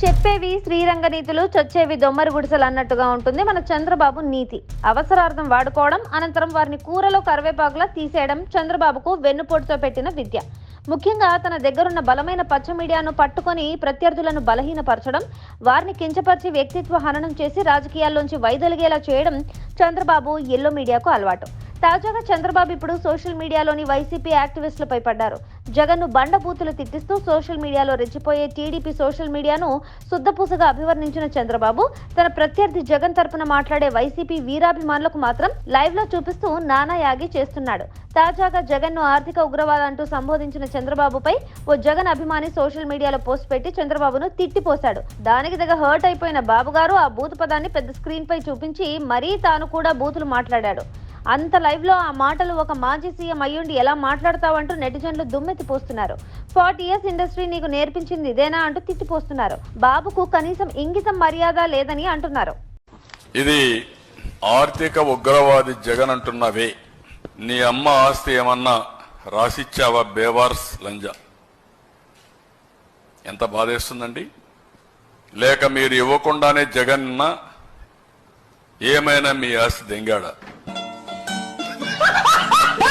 చెప్పేవి శ్రీరంగ నీతులు చొచ్చేవి దొమ్మరి గుడిసెలు అన్నట్టుగా ఉంటుంది. మన చంద్రబాబు నీతి. అవసరార్థం వాడుకోవడం అనంతరం వారిని కూరలో కరివేపాకులా తీసేయడం చంద్రబాబుకు వెన్నుపోటుతో పెట్టిన విద్య. ముఖ్యంగా తన దగ్గరున్న బలమైన పచ్చ మీడియాను పట్టుకొని ప్రత్యర్థులను బలహీనపరచడం వారిని కించపరిచి వ్యక్తిత్వ హననం చేసి రాజకీయాల్లోంచి వైదొలిగేలా చేయడం చంద్రబాబు ఎల్లో మీడియాకు అలవాటు. తాజాగా చంద్రబాబు ఇప్పుడు సోషల్ మీడియాలోని వైసీపీ యాక్టివిస్టులపై పడ్డారు. జగన్ను బండబూతులు తిట్టిస్తూ సోషల్ మీడియాలో రెచ్చిపోయే టీడీపీ సోషల్ మీడియాను శుద్ధపూసగా అభివర్ణించిన చంద్రబాబు తన ప్రత్యర్థి జగన్ తరపున మాట్లాడే వైసీపీ వీరాభిమానులకు మాత్రం లైవ్లో చూపిస్తూ నానా యాగి చేస్తున్నాడు. తాజాగా జగన్ను ఆర్థిక ఉగ్రవాద అంటూ సంబోధించిన చంద్రబాబుపై ఓ జగన్ అభిమాని సోషల్ మీడియాలో పోస్ట్ పెట్టి చంద్రబాబును తిట్టిపోశాడు. దానికి దగ్గర హర్ట్ అయిపోయిన బాబు గారు ఆ బూతు పదాన్ని పెద్ద స్క్రీన్ పై చూపించి మరీ తాను కూడా బూతులు మాట్లాడాడు. అంత లైవ్లో ఆ మాటలు ఒక మాజీ సీఎం అయ్యుండి ఎలా మాట్లాడతావంటూ నెటిజన్లు దుమ్మెత్తిపోస్తున్నారు ఫార్టీ ఇయర్స్ ఇండస్ట్రీ నీకు నేర్పించింది ఇదేనా అంటూ తిట్టిపోస్తున్నారు. బాబుకు కనీసం ఇంగితం మర్యాద లేదని అంటున్నారు. ఇది ఆర్థిక ఉగ్రవాది జగన్ అంటున్నవే. నీ అమ్మ ఆస్తి ఏమన్నా రాసిచ్చావా బేవార్స్ లంజ? ఎంత బాధేస్తుందండి? లేక మీరు ఇవ్వకుండానే జగన్ ఏమైనా మీ ఆస్తి దెంగాడా?